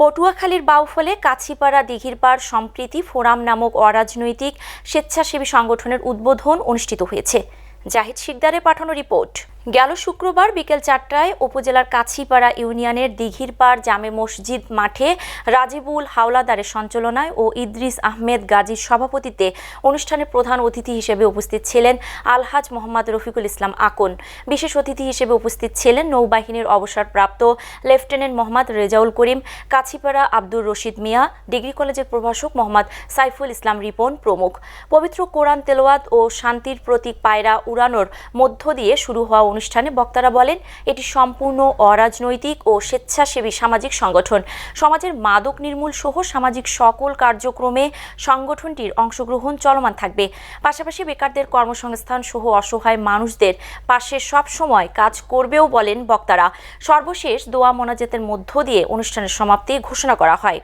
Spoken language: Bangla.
পটুয়াখালীর বাউফলে কাছিপাড়া দিঘির দিঘিরপাড় সম্প্রীতি ফোরাম নামক অরাজনৈতিক স্বেচ্ছাসেবী সংগঠনের উদ্বোধন অনুষ্ঠিত হয়েছে। জাহিদ শিকদারে পাঠানো রিপোর্ট। গেল শুক্রবার বিকেল চারটায় উপজেলার কাছিপাড়া ইউনিয়নের দিঘির দিঘিরপাড় জামে মসজিদ মাঠে রাজিবুল হাওলাদারের সঞ্চালনায় ও ইদ্রিস আহমেদ গাজীর সভাপতিত্বে অনুষ্ঠানে প্রধান অতিথি হিসেবে উপস্থিত ছিলেন আলহাজ মোহাম্মদ রফিকুল ইসলাম আকন। বিশেষ অতিথি হিসেবে উপস্থিত ছিলেন নৌবাহিনীর অবসরপ্রাপ্ত লেফটেন্যান্ট মোহাম্মদ রেজাউল করিম, কাছিপাড়া আব্দুর রশিদ মিয়া, ডিগ্রি কলেজের প্রভাষক মোহাম্মদ সাইফুল ইসলাম রিপন প্রমুখ। পবিত্র কোরআন তেলাওয়াত ও শান্তির প্রতীক পায়রা উড়ানোর মধ্য দিয়ে শুরু হওয়া অনুষ্ঠানে বক্তারা বলেন, এটি সম্পূর্ণ অরাজনৈতিক ও স্বেচ্ছাসেবী সামাজিক সংগঠন। সমাজের মাদক নির্মূল সহ সামাজিক সকল কার্যক্রমে সংগঠনটির অংশগ্রহণ চলমান থাকবে। পাশাপাশি বেকারদের কর্মসংস্থান সহ অসহায় মানুষদের পাশে সব সময় কাজ করবেও বলেন বক্তারা। সর্বশেষ দোয়া মোনাজেতের মধ্য দিয়ে অনুষ্ঠানের সমাপ্তি ঘোষণা করা হয়।